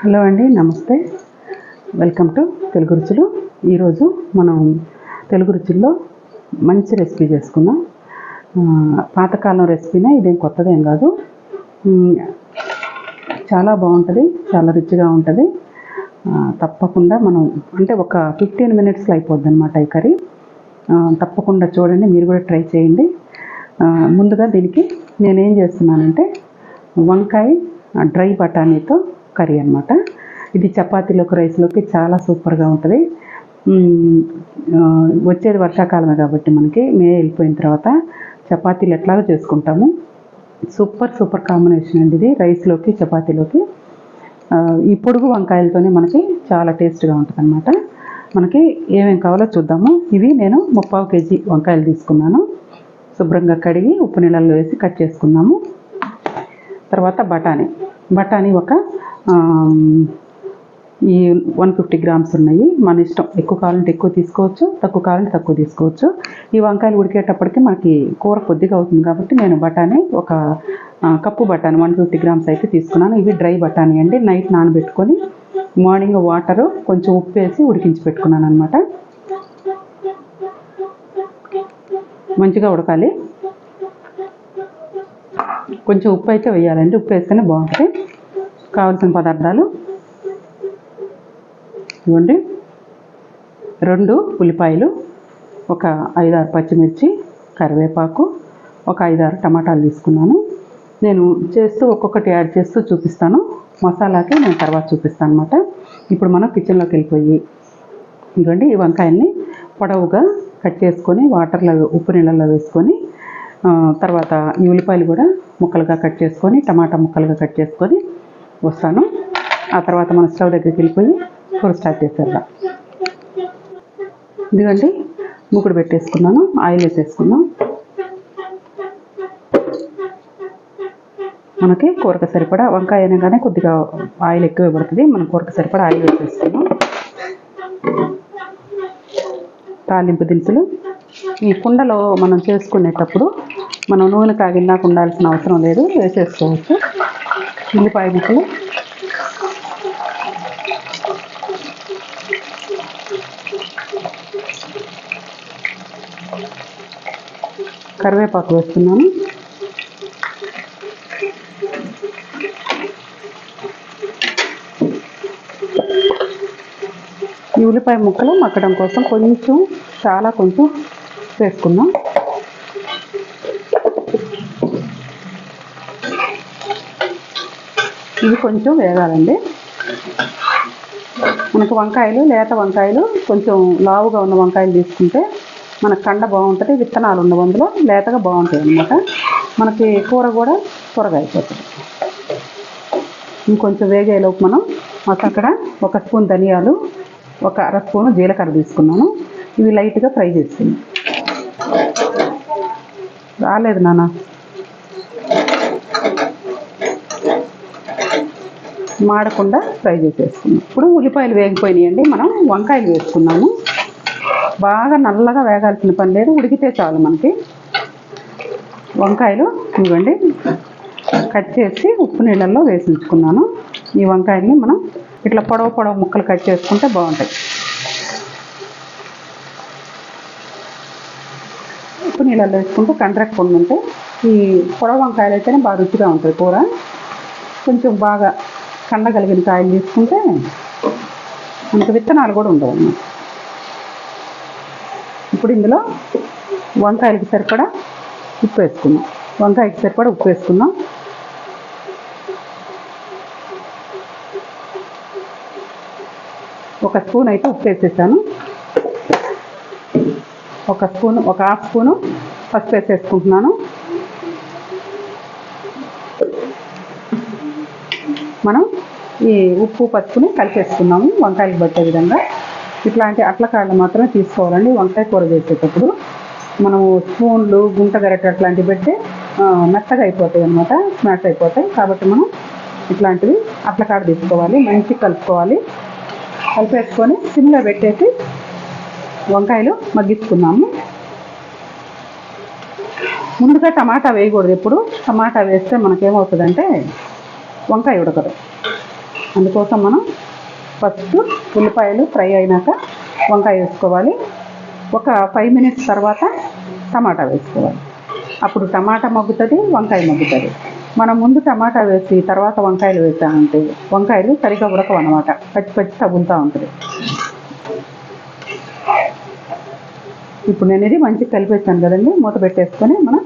Hello అండి నమస్తే. Welcome to Telugu రుచులు. ఈరోజు మనం తెలుగు రుచుల్లో మంచి రెసిపీ చేసుకుందాం. పాతకాలం రెసిపీనే ఇదేం కొత్తదేం కాదు. చాలా బాగుంటుంది చాలా రుచిగా ఉంటుంది. తప్పకుండా మనం అంటే ఒక ఫిఫ్టీన్ మినిట్స్లో అయిపోద్ది అనమాట ఈ కర్రీ. తప్పకుండా చూడండి మీరు కూడా ట్రై చేయండి. ముందుగా దీనికి నేనేం చేస్తున్నానంటే వంకాయ డ్రై బఠానీతో కర్రీ అనమాట ఇది చపాతీలోకి రైస్లోకి చాలా సూపర్గా ఉంటుంది. వచ్చేది వర్షాకాలమే కాబట్టి మనకి మే వెళ్ళిపోయిన తర్వాత చపాతీలు ఎట్లాగో చేసుకుంటాము. సూపర్ సూపర్ కాంబినేషన్ అండి ఇది. రైస్లోకి చపాతీలోకి ఈ పొడుగు వంకాయలతోనే మనకి చాలా టేస్ట్గా ఉంటుంది అనమాట మనకి ఏమేమి కావాలో చూద్దాము. ఇవి నేను ముప్పావు కేజీ వంకాయలు తీసుకున్నాను. శుభ్రంగా కడిగి ఉప్పు నీళ్ళల్లో వేసి కట్ చేసుకున్నాము. తర్వాత బఠానీ. బఠానీ ఒక ఈ వన్ ఫిఫ్టీ గ్రామ్స్ ఉన్నాయి. మన ఇష్టం. ఎక్కువ కావాలంటే ఎక్కువ తీసుకోవచ్చు తక్కువ కావాలంటే తక్కువ తీసుకోవచ్చు. ఈ వంకాయలు ఉడికేటప్పటికి మనకి కూర కొద్దిగా అవుతుంది కాబట్టి నేను బఠానీ ఒక కప్పు బఠానీ వన్ ఫిఫ్టీ గ్రామ్స్ అయితే తీసుకున్నాను. ఇవి డ్రై బఠానీ అండి. నైట్ నానబెట్టుకొని మార్నింగ్ వాటరు కొంచెం ఉప్పు వేసి ఉడికించి పెట్టుకున్నాను అనమాట మంచిగా ఉడకాలి. కొంచెం ఉప్పు అయితే వేయాలండి. ఉప్పు వేస్తేనే బాగుంటుంది. కావాల్సిన పదార్థాలు. ఇవ్వండి. రెండు ఉల్లిపాయలు ఒక ఐదారు పచ్చిమిర్చి కరివేపాకు ఒక ఐదారు టమాటాలు తీసుకున్నాను. నేను చేస్తూ ఒక్కొక్కటి యాడ్ చేస్తూ చూపిస్తాను. మసాలాకి నేను తర్వాత చూపిస్తాను అనమాట ఇప్పుడు మనం కిచెన్లోకి వెళ్ళిపోయి ఇదిగోండి ఈ వంకాయల్ని పొడవుగా కట్ చేసుకొని వాటర్లో ఉప్పు నీళ్ళల్లో వేసుకొని తర్వాత ఈ ఉల్లిపాయలు కూడా ముక్కలుగా కట్ చేసుకొని టమాటా ముక్కలుగా కట్ చేసుకొని వస్తాను. ఆ తర్వాత మన స్టవ్ దగ్గరికి వెళ్ళిపోయి కూర స్టార్ట్ చేసేద్దాం. ఇదిగండి మూకుడు పెట్టేసుకున్నాను ఆయిల్ వేసేసుకున్నాం. మనకి కూరకు సరిపడా వంకాయ అయినగానే కొద్దిగా ఆయిల్ ఎక్కువ పడుతుంది. మనం కూరకు సరిపడా ఆయిల్ వేసేసుకున్నాం. తాలింపు దినుసులు. ఈ కుండలో మనం చేసుకునేటప్పుడు మనం నూనె కాగిందాక ఉండాల్సిన అవసరం లేదు వేసేసుకోవచ్చు. ఉల్లిపాయ ముక్కలు కరివేపాకు వేస్తున్నాను. ఈ ఉల్లిపాయ ముక్కలు మక్కడం కోసం కొంచెం చాలా కొంచెం వేసుకుందాం. ఇవి కొంచెం వేగాలండి. మనకు వంకాయలు లేత వంకాయలు కొంచెం లావుగా ఉన్న వంకాయలు తీసుకుంటే మన కండ బాగుంటుంది విత్తనాలు ఉండవు అందులో లేతగా బాగుంటాయి అన్నమాట. మనకి కూర కూడా త్వరగా అయిపోతుంది. ఇంకొంచెం వేగేలోపు మనం మాకు అక్కడ ఒక స్పూన్ ధనియాలు ఒక అర స్పూన్ జీలకర్ర తీసుకున్నాను. ఇవి లైట్గా ఫ్రై చేసుకున్నాం రాలేదు నాన్న. మాడకుండా ఫ్రై చేసేసుకున్నాం ఇప్పుడు ఉల్లిపాయలు వేగిపోయినాయండి. మనం వంకాయలు వేసుకున్నాము. బాగా నల్లగా వేగాల్సిన పని లేదు. ఉడికితే చాలు మనకి. వంకాయలు ఇవ్వండి. కట్ చేసి ఉప్పు నీళ్ళల్లో వేసి ఉంచుకున్నాను ఈ వంకాయల్ని మనం ఇట్లా పొడవు పొడవు ముక్కలు కట్ చేసుకుంటే బాగుంటాయి. ఉప్పు నీళ్ళల్లో వేసుకుంటే కండ్రక్కుండా ఉంటే ఈ పొడవు వంకాయలు అయితేనే బాగా రుచిగా ఉంటుంది కూర. కొంచెం బాగా కండగలిగిన కాయలు తీసుకుంటే మనకు విత్తనాలు కూడా ఉండవు ఇప్పుడు ఇందులో వంకాయలకి సరిపడా ఉప్పు వేసుకున్నాం వంకాయకి సరిపడా ఉప్పు వేసుకున్నాం ఒక స్పూన్ అయితే ఉప్పు వేసేసాను. ఒక స్పూన్ ఒక హాఫ్ స్పూను పసుపు వేసేసుకుంటున్నాను. మనం ఈ ఉప్పు పసుపుని కలిపేసుకున్నాము. వంకాయలు పట్టే విధంగా. ఇట్లాంటి అట్ల మాత్రమే తీసుకోవాలండి. వంకాయ కూర చేసేటప్పుడు మనము స్పూన్లు గుంట అట్లాంటివి పెడితే మెత్తగా అయిపోతాయి అనమాట స్మాష్ అయిపోతాయి. కాబట్టి మనం ఇట్లాంటివి అట్ల కాడ తీసుకోవాలి. మంచి కలుపుకోవాలి. కలిపేసుకొని సిమ్లో పెట్టేసి వంకాయలు మగ్గించుకున్నాము. ముందుగా టమాటా వేయకూడదు ఎప్పుడు. టమాటా వేస్తే మనకేమవుతుందంటే వంకాయ ఉడకదు. అందుకోసం మనం ఫస్ట్ ఉల్లిపాయలు ఫ్రై అయినాక వంకాయ వేసుకోవాలి. ఒక ఫైవ్ మినిట్స్ తర్వాత టమాటా వేసుకోవాలి. అప్పుడు టమాటా మగ్గుతుంది వంకాయ మగ్గుతుంది. మనం ముందు టమాటా వేసి తర్వాత వంకాయలు వేసామంటే వంకాయలు సరిగా ఉడకవు అనమాట పచ్చి పచ్చి తగులుతూ ఉంటుంది. ఇప్పుడు నేను ఇది మంచిగా కలిపేస్తాను కదండి. మూత పెట్టేసుకొని మనం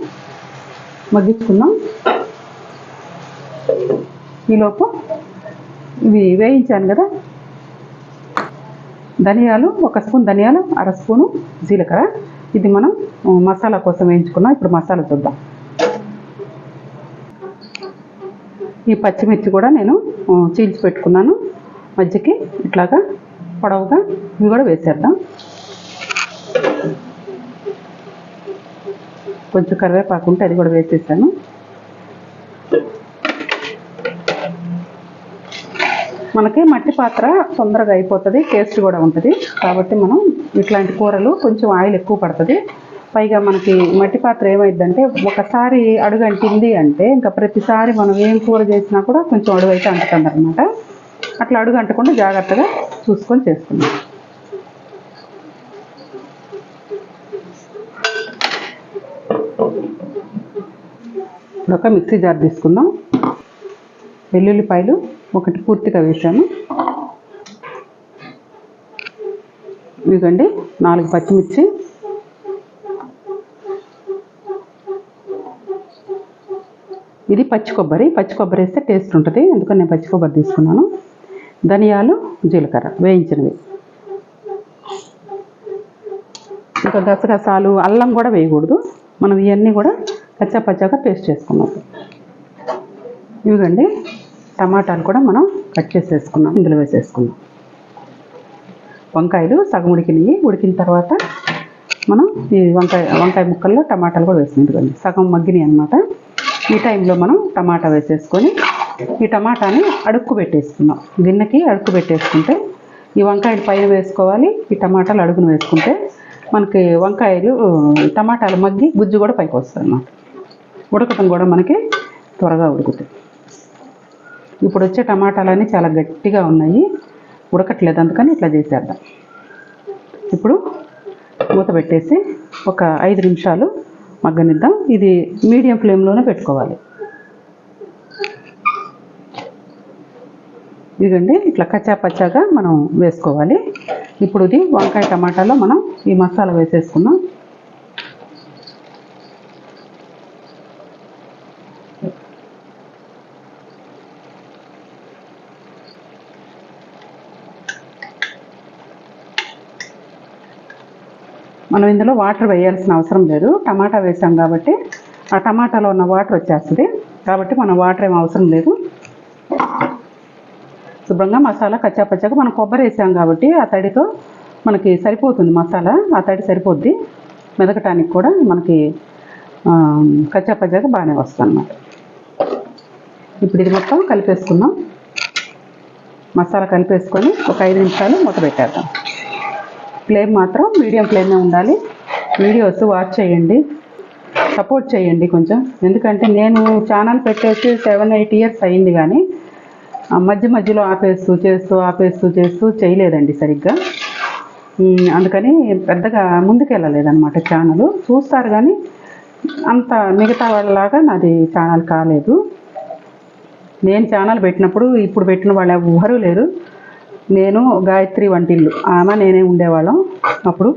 మగ్గించుకుందాం. ఈలోపు ఇవి వేయించాను కదా. ధనియాలు ఒక స్పూన్ ధనియాలు అర స్పూను జీలకర్ర. ఇది మనం మసాలా కోసం వేయించుకున్నాం. ఇప్పుడు మసాలా చూద్దాం. ఈ పచ్చిమిర్చి కూడా నేను చీల్చి పెట్టుకున్నాను. మధ్యకి ఇట్లాగా పొడవుగా ఇవి కూడా వేసేద్దాం. కొంచెం కరివేపాకు ఉంటే అది కూడా వేసేసాను. మనకి మట్టి పాత్ర తొందరగా అయిపోతుంది టేస్ట్ కూడా ఉంటుంది. కాబట్టి మనం ఇట్లాంటి కూరలు కొంచెం ఆయిల్ ఎక్కువ పడుతుంది. పైగా మనకి మట్టి పాత్ర ఏమైందంటే ఒకసారి అడుగు అంటింది అంటే ఇంకా ప్రతిసారి మనం ఏం కూర చేసినా కూడా కొంచెం అడుగు అయితే అంటుతుంది అనమాట అట్లా అడుగు అంటకుండా జాగ్రత్తగా చూసుకొని చేస్తున్నాం ఇప్పుడు ఒక మిక్సీ జార్ తీసుకుందాం. వెల్లుల్లిపాయలు ఒకటి పూర్తిగా వేసాను ఇదిగండి నాలుగు పచ్చిమిర్చి. ఇది పచ్చి కొబ్బరి. పచ్చి కొబ్బరి వేస్తే టేస్ట్ ఉంటుంది. అందుకని నేను పచ్చి కొబ్బరి తీసుకున్నాను. ధనియాలు జీలకర్ర వేయించినవి. ఇంకా గసగసాలు అల్లం కూడా వేయకూడదు. మనం ఇవన్నీ కూడా పచ్చా పచ్చాగా పేస్ట్ చేసుకున్నాం. ఇవిగండి టమాటాలు కూడా మనం కట్ చేసేసుకున్నాం ఇందులో వేసేసుకున్నాం. వంకాయలు సగం ఉడికినాయి. ఉడికిన తర్వాత మనం ఈ వంకాయ వంకాయ ముక్కల్లో టమాటాలు కూడా వేసుకుంటుంది సగం మగ్గినాయి అనమాట ఈ టైంలో మనం టమాటా వేసేసుకొని ఈ టమాటాని అడుక్కు పెట్టేసుకున్నాం గిన్నెకి అడుక్కు పెట్టేసుకుంటే ఈ వంకాయలు పైన వేసుకోవాలి ఈ టమాటాలు అడుగును వేసుకుంటే మనకి వంకాయలు టమాటాలు మగ్గి గుజ్జు కూడా పైకి వస్తుంది అన్నమాట. ఉడకటం కూడా మనకి త్వరగా ఉడుకుతుంది ఇప్పుడు వచ్చే టమాటాలన్నీ చాలా గట్టిగా ఉన్నాయి. ఉడకట్లేదు అందుకని ఇట్లా చేసేద్దాం. ఇప్పుడు మూత పెట్టేసి ఒక ఐదు నిమిషాలు మగ్గనిద్దాం. ఇది మీడియం ఫ్లేమ్లోనే పెట్టుకోవాలి. ఇదిగండి ఇట్లా కచ్చా పచ్చాగా మనం వేసుకోవాలి. ఇప్పుడు ఇది వంకాయ టమాటాలో మనం ఈ మసాలా వేసేసుకున్నాం మనం ఇందులో వాటర్ వేయాల్సిన అవసరం లేదు. టమాటా వేసాం కాబట్టి ఆ టమాటాలో ఉన్న వాటర్ వచ్చేస్తుంది. కాబట్టి మనం వాటర్ ఏం అవసరం లేదు. శుభ్రంగా మసాలా కచ్చాపచ్చాక మనం కొబ్బరి వేసాం కాబట్టి ఆ తడితో మనకి సరిపోతుంది మసాలా. ఆ తడి సరిపోద్ది. మెదకటానికి కూడా మనకి కచ్చాపచ్చాక బాగానే వస్తుంది అన్నమాట ఇప్పుడు ఇది మొత్తం కలిపేసుకుందాం. మసాలా కలిపేసుకొని ఒక ఐదు నిమిషాలు మూత పెట్టేద్దాం. ఫ్లేమ్ మాత్రం మీడియం ఫ్లేమే ఉండాలి. వీడియోస్ వాచ్ చేయండి. సపోర్ట్ చేయండి కొంచెం. ఎందుకంటే నేను ఛానల్ పెట్టేసి సెవెన్ ఎయిట్ ఇయర్స్ అయింది కానీ మధ్య మధ్యలో ఆపేస్తూ చేస్తూ ఆపేస్తూ చేస్తూ చేయలేదండి సరిగ్గా. అందుకని పెద్దగా ముందుకెళ్ళలేదన్నమాట ఛానల్. చూస్తారు కానీ అంత మిగతా వాళ్ళలాగా నాది ఛానల్ కాలేదు. నేను ఛానల్ పెట్టినప్పుడు ఇప్పుడు పెట్టిన వాళ్ళు ఎవ్వరూ లేరు. నేను గాయత్రి వంటిల్లు. ఆమె నేనే ఉండేవాళ్ళం అప్పుడు.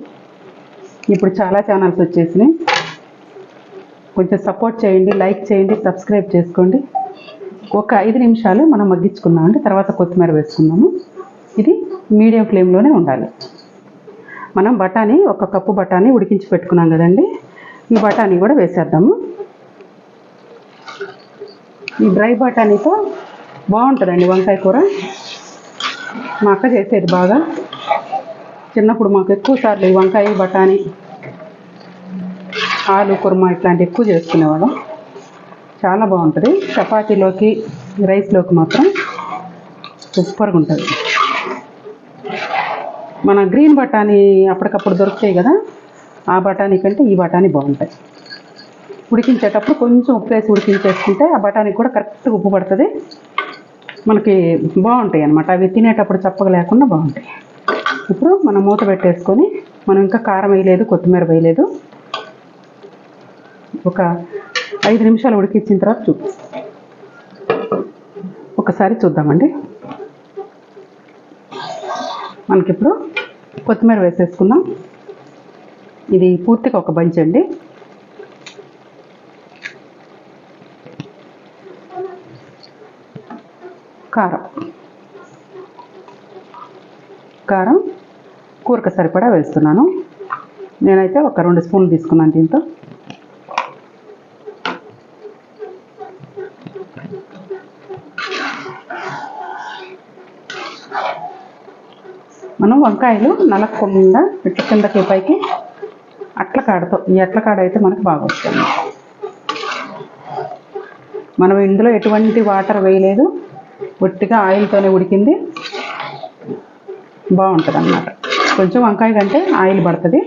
ఇప్పుడు చాలా ఛానల్స్ వచ్చేసినాయి. కొంచెం సపోర్ట్ చేయండి లైక్ చేయండి సబ్స్క్రైబ్ చేసుకోండి. ఒక ఐదు నిమిషాలు మనం మగ్గించుకుందామండి తర్వాత కొత్తిమీర వేసుకున్నాము ఇది మీడియం ఫ్లేమ్లోనే ఉండాలి. మనం బఠానీ ఒక కప్పు బఠానీ ఉడికించి పెట్టుకున్నాం కదండి. ఈ బఠానీ కూడా వేసేద్దాము. ఈ డ్రై బఠానీతో బాగుంటుందండి వంకాయ కూర. మా అక్క చేసేది బాగా. చిన్నప్పుడు మాకు ఎక్కువ సార్లు ఈ వంకాయ బఠానీ ఆలు కుర్మా ఇట్లాంటి ఎక్కువ చేసుకునేవాళ్ళం. చాలా బాగుంటుంది. చపాతీలోకి రైస్లోకి మాత్రం సూపర్గా ఉంటుంది. మన గ్రీన్ బఠానీ అప్పటికప్పుడు దొరుకుతాయి కదా ఆ బఠానీ కంటే ఈ బఠానీ బాగుంటాయి. ఉడికించేటప్పుడు కొంచెం ఉప్పు వేసి ఉడికించేసుకుంటే ఆ బఠానీ కూడా కరెక్ట్గా ఉప్పు పడుతుంది. మనకి బాగుంటాయి అన్నమాట. అవి తినేటప్పుడు చప్పగా లేకుండా బాగుంటాయి. ఇప్పుడు మనం మూత పెట్టేసుకొని మనం ఇంకా కారం వేయలేదు కొత్తిమీర వేయలేదు. ఒక ఐదు నిమిషాలు ఉడికించిన తర్వాత చూపిస్తాం ఒకసారి చూద్దామండి. మనకిప్పుడు కొత్తిమీర వేసేసుకుందాం. ఇది పూర్తిగా ఒక బంచ్ అండి కారం. కారం కూరకు సరిపడా వేస్తున్నాను. నేనైతే ఒక రెండు స్పూన్లు తీసుకున్నాను దీంతో. మనం వంకాయలు నలగకుండా ఇట్ల కిందకి పైకి అట్ల కాడతో ఈ అట్ల కాడ అయితే మనకు బాగా వస్తుంది. మనం ఇందులో ఎటువంటి వాటర్ వేయలేదు. ఒట్టిగా ఆయిల్తోనే ఉడికింది. బాగుంటుంది అన్నమాట కొంచెం వంకాయ కంటే ఆయిల్ పడుతుంది.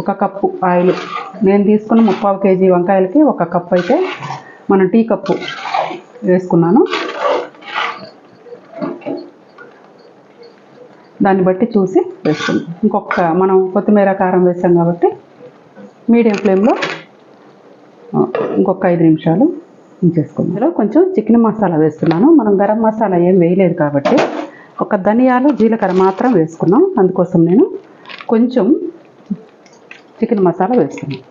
ఒక కప్పు ఆయిల్. నేను తీసుకున్న ముప్పావు కేజీ వంకాయలకి ఒక కప్పు అయితే మనం టీ కప్పు వేసుకున్నాను. దాన్ని బట్టి చూసి వేసుకుందాం. ఇంకొక మనం కొత్తిమీర కారం వేసాం కాబట్టి మీడియం ఫ్లేమ్లో ఇంకొక ఐదు నిమిషాలు. ఇందులో కొంచెం చికెన్ మసాలా వేస్తున్నాను. మనం గరం మసాలా ఏం వేయలేదు కాబట్టి ఒక ధనియాలు జీలకర్ర మాత్రం వేసుకున్నాం. అందుకోసం నేను కొంచెం చికెన్ మసాలా వేస్తున్నాను.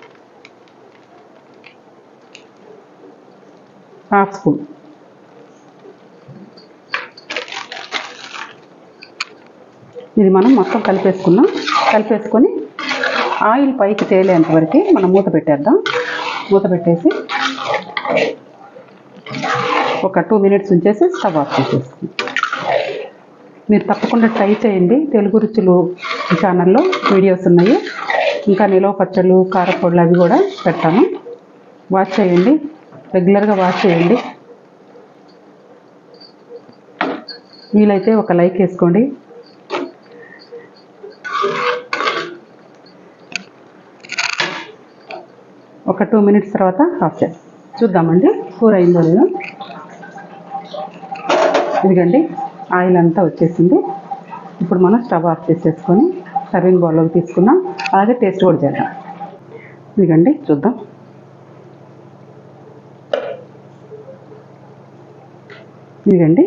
Half spoon. ఇది మనం మొత్తం కలిపేసుకున్నాం. కలిపేసుకొని ఆయిల్ పైకి తేలేంత వరకు మనం మూత పెట్టేద్దాం. మూత పెట్టేసి ఒక టూ మినిట్స్ ఉంచేసి స్టవ్ ఆఫ్ చేసేస్తాం. మీరు తప్పకుండా ట్రై చేయండి. తెలుగు రుచులు ఛానల్లో వీడియోస్ ఉన్నాయి. ఇంకా నిలవ పచ్చళ్ళు కారపొడులు అవి కూడా పెడతాను. వాచ్ చేయండి. రెగ్యులర్గా వాచ్ చేయండి. వీలైతే ఒక లైక్ వేసుకోండి. ఒక టూ మినిట్స్ తర్వాత ఆఫ్ చేస్తాం. చూద్దామండి. కూర అయిందో లేదో. ఇదిగండి ఆయిల్ అంతా వచ్చేసింది. ఇప్పుడు మనం స్టవ్ ఆఫ్ చేసేసుకొని సర్వింగ్ బౌల్లోకి తీసుకున్నాం. అలాగే టేస్ట్ కూడా చేద్దాం. ఇదిగండి చూద్దాం. ఇదిగండి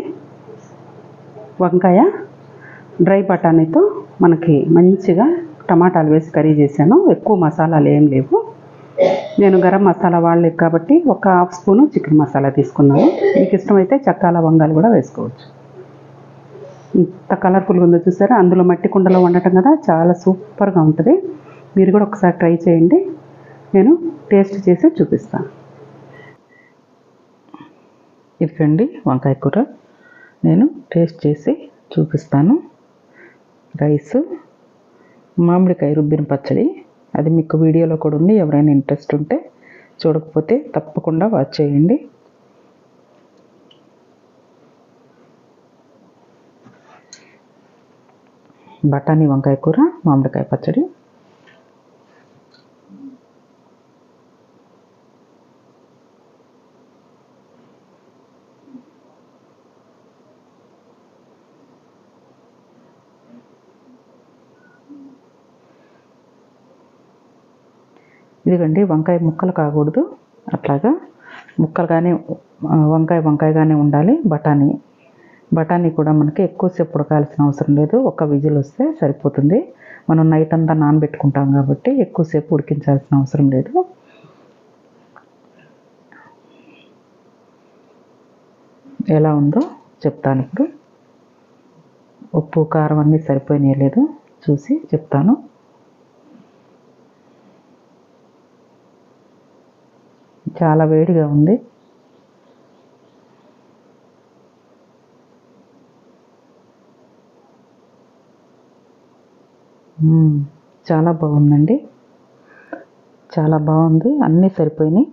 వంకాయ డ్రై బఠానీతో మనకి మంచిగా టమాటాలు వేసి కర్రీ చేశాను. ఎక్కువ మసాలాలు ఏం లేవు. నేను గరం మసాలా వాడలేదు కాబట్టి ఒక హాఫ్ స్పూను చికెన్ మసాలా తీసుకున్నాను. మీకు ఇష్టమైతే చక్కాల వంగాలు కూడా వేసుకోవచ్చు. ఇంత కలర్ఫుల్గా ఉందో చూసారా? అందులో మట్టి కుండలో వండటం కదా చాలా సూపర్గా ఉంటుంది. మీరు కూడా ఒకసారి ట్రై చేయండి. నేను టేస్ట్ చేసి చూపిస్తాను ఇదిగండి వంకాయ కూర. నేను టేస్ట్ చేసి చూపిస్తాను. రైసు మామిడికాయ రుబ్బిన పచ్చడి. అది మీకు వీడియోలో కూడా ఉంది. ఎవరైనా ఇంట్రెస్ట్ ఉంటే చూడకపోతే తప్పకుండా వాచ్ చేయండి. బఠానీ వంకాయ కూర మామిడికాయ పచ్చడి. ఇదిగండి వంకాయ ముక్కలు కాకూడదు. అట్లాగా ముక్కలుగానే వంకాయ వంకాయగానే ఉండాలి. బఠానీ. బఠానీ కూడా మనకి ఎక్కువసేపు ఉడకాల్సిన అవసరం లేదు. ఒక విజిల్ వస్తే సరిపోతుంది. మనం నైట్ అంతా నానబెట్టుకుంటాం కాబట్టి ఎక్కువసేపు ఉడికించాల్సిన అవసరం లేదు. ఎలా ఉందో చెప్తాను ఇప్పుడు ఉప్పు కారం అన్నీ సరిపోయినాయి లేదు చూసి చెప్తాను. చాలా వేడిగా ఉంది. చాలా బాగుందండి. చాలా బాగుంది. అన్నీ సరిపోయినాయి.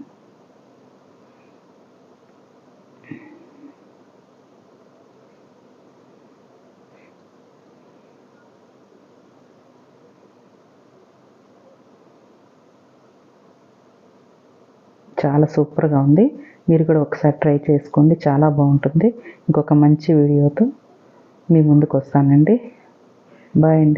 చాలా సూపర్గా ఉంది. మీరు కూడా ఒకసారి ట్రై చేసుకోండి. చాలా బాగుంటుంది. ఇంకొక మంచి వీడియోతో మీ ముందుకు వస్తానండి. బాయ్ అండి.